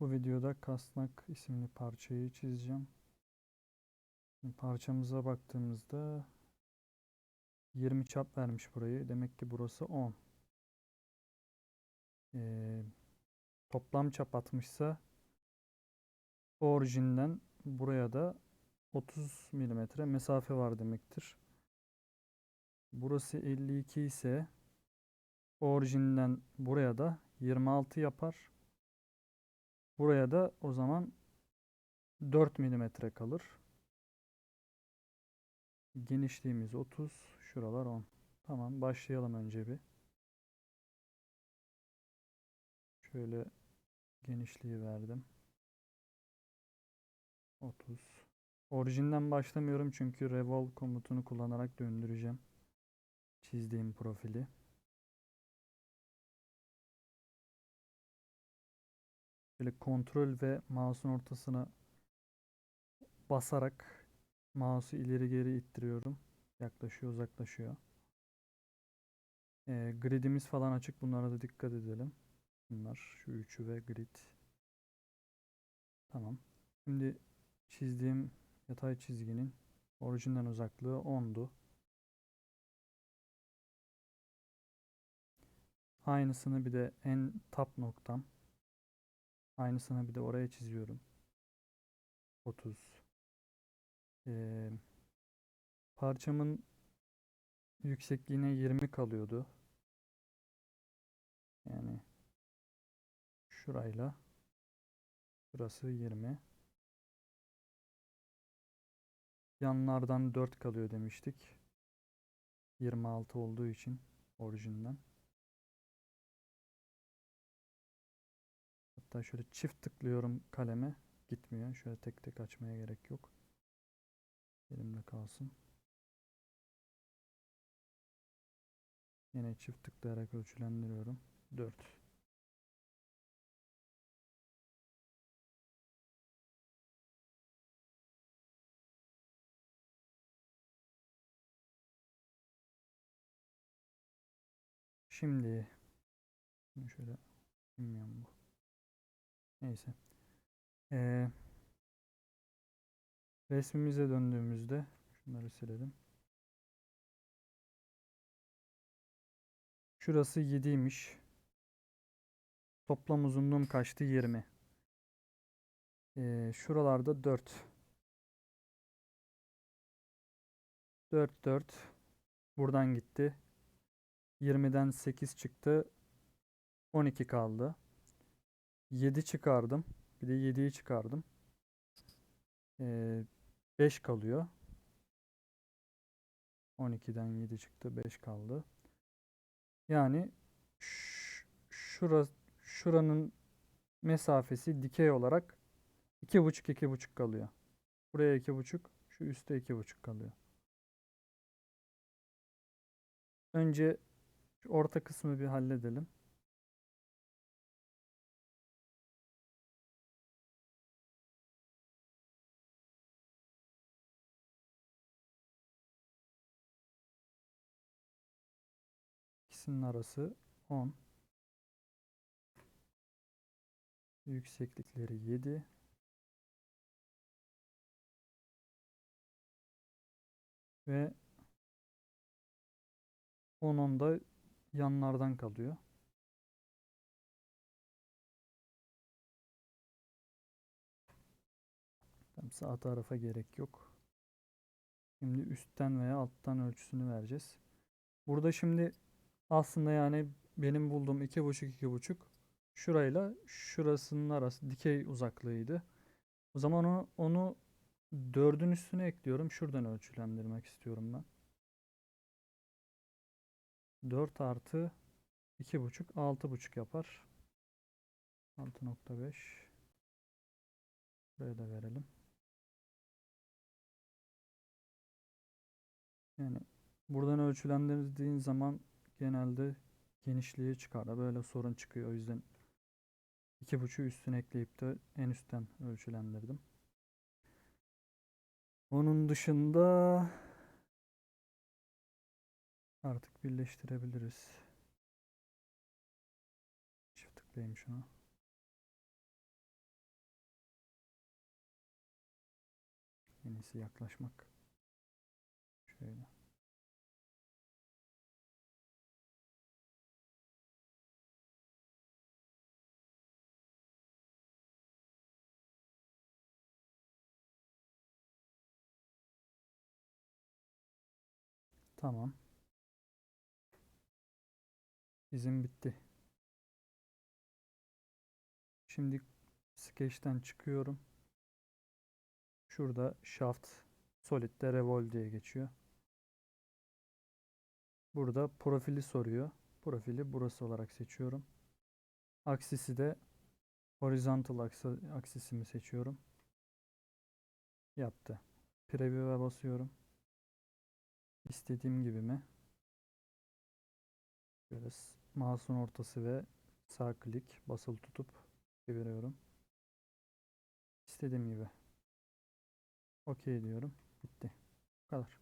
Bu videoda kasnak isimli parçayı çizeceğim. Şimdi Parçamıza baktığımızda 20 çap vermiş burayı. Demek ki burası 10. Ee, toplam çap atmışsa orijinden buraya da 30 milimetre mesafe var demektir. Burası 52 ise orijinden buraya da 26 yapar. Buraya da o zaman 4 milimetre kalır. Genişliğimiz 30. Şuralar 10. Tamam başlayalım önce bir. Şöyle genişliği verdim. 30. Orijinden başlamıyorum çünkü revolve komutunu kullanarak döndüreceğim. Çizdiğim profili. Böyle kontrol ve mouse'un ortasına basarak mouse'u ileri geri ittiriyorum. Yaklaşıyor, uzaklaşıyor. Ee, gridimiz falan açık. Bunlara da dikkat edelim. Bunlar şu üçü ve grid. Tamam. Şimdi çizdiğim yatay çizginin orijinden uzaklığı 10'du. Aynısını bir de en tap noktam. Aynısını bir de oraya çiziyorum. 30. Ee, parçamın yüksekliğine 20 kalıyordu. Yani şurayla burası 20. Yanlardan 4 kalıyor demiştik. 26 olduğu için orijinden. Hatta şöyle çift tıklıyorum kaleme. Gitmiyor. Şöyle tek tek açmaya gerek yok. Elimde kalsın. Yine çift tıklayarak ölçülendiriyorum. 4. Şimdi şöyle bilmiyorum bu. Neyse. Ee, resmimize döndüğümüzde şunları silelim. Şurası 7'ymiş. Toplam uzunluğum kaçtı? 20. Ee, şuralarda 4. 4 4 buradan gitti. 20'den 8 çıktı. 12 kaldı. 7 çıkardım. Bir de 7'yi çıkardım. Ee, 5 kalıyor. 12'den 7 çıktı. 5 kaldı. Yani şura, şuranın mesafesi dikey olarak 2,5 2,5 kalıyor. Buraya 2,5, şu üstte 2,5 kalıyor. Önce orta kısmı bir halledelim. İkisinin arası 10. Yükseklikleri 7. Ve 10 10 da yanlardan kalıyor. Tam sağ tarafa gerek yok. Şimdi üstten veya alttan ölçüsünü vereceğiz. Burada şimdi aslında yani benim bulduğum 2,5 2,5 şurayla şurasının arası dikey uzaklığıydı. O zaman onu, onu 4'ün üstüne ekliyorum. Şuradan ölçülendirmek istiyorum ben. 4 artı 2,5 6,5 yapar. 6.5 Buraya da verelim. Yani buradan ölçülendirdiğin zaman genelde genişliği çıkar da böyle sorun çıkıyor. O yüzden 2.5'ü üstüne ekleyip de en üstten ölçülendirdim. Onun dışında artık birleştirebiliriz. Çift tıklayayım şunu. En iyisi yaklaşmak. Şöyle. Tamam. Bizim bitti. Şimdi Sketch'ten çıkıyorum. Şurada Shaft Solid'de Revolve diye geçiyor. Burada profili soruyor. Profili burası olarak seçiyorum. Aksisi de horizontal aksisimi seçiyorum. Yaptı. Preview'e basıyorum. İstediğim gibi mi? Böyle s- mouse'un ortası ve sağ klik basılı tutup çeviriyorum. İstediğim gibi. Okey diyorum. Bitti. Bu kadar.